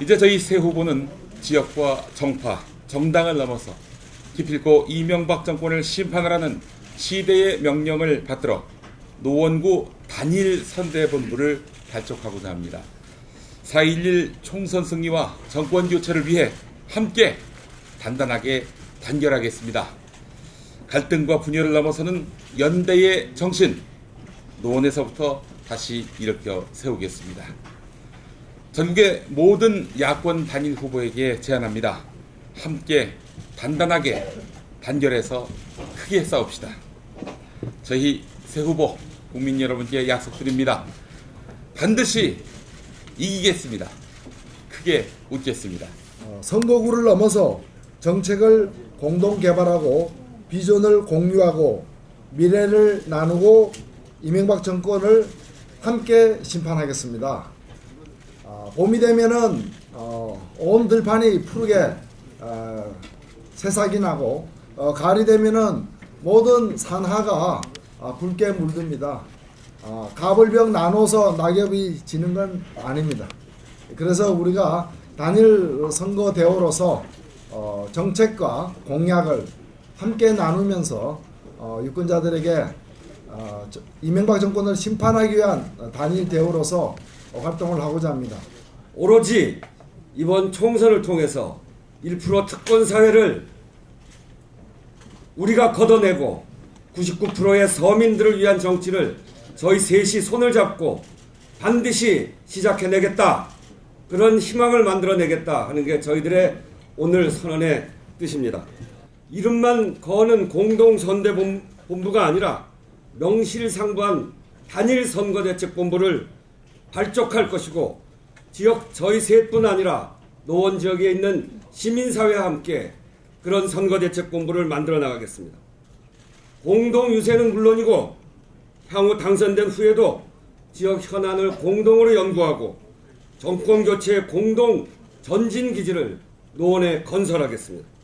이제 저희 새 후보는 지역과 정파, 정당을 넘어서 기필코 이명박 정권을 심판을 하는 시대의 명령을 받들어 노원구 단일 선대본부를 발족하고자 합니다. 4.11 총선 승리와 정권 교체를 위해 함께 단단하게 단결하겠습니다. 갈등과 분열을 넘어서는 연대의 정신, 노원에서부터 다시 일으켜 세우겠습니다. 전국의 모든 야권 단일 후보에게 제안합니다. 함께 단단하게 단결해서 크게 싸웁시다. 저희 새 후보 국민 여러분께 약속드립니다. 반드시 이기겠습니다. 크게 웃겠습니다. 어, 선거구를 넘어서 정책을 공동 개발하고 비전을 공유하고 미래를 나누고 이명박 정권을 함께 심판하겠습니다. 아, 봄이 되면은 어, 온 들판이 푸르게 어, 새싹이 나고 어, 가을이 되면은 모든 산하가 아, 붉게 물듭니다. 아, 가불병 나눠서 낙엽이 지는 건 아닙니다. 그래서 우리가 단일 선거 대우로서 어, 정책과 공약을 함께 나누면서 어, 유권자들에게 어, 저- 이명박 정권을 심판하기 위한 단일 대우로서 어, 활동을 하고자 합니다. 오로지 이번 총선을 통해서 1% 특권 사회를 우리가 걷어내고 99%의 서민들을 위한 정치를 저희 셋이 손을 잡고 반드시 시작해내겠다. 그런 희망을 만들어내겠다 하는 게 저희들의 오늘 선언의 뜻입니다. 이름만 거는 공동선대본부가 아니라 명실상부한 단일 선거대책본부를 발족할 것이고 지역 저희 셋뿐 아니라 노원 지역에 있는 시민사회와 함께 그런 선거대책본부를 만들어 나가겠습니다. 공동 유세는 물론이고 향후 당선된 후에도 지역 현안을 공동으로 연구하고 정권 교체의 공동 전진 기지를 노원에 건설하겠습니다.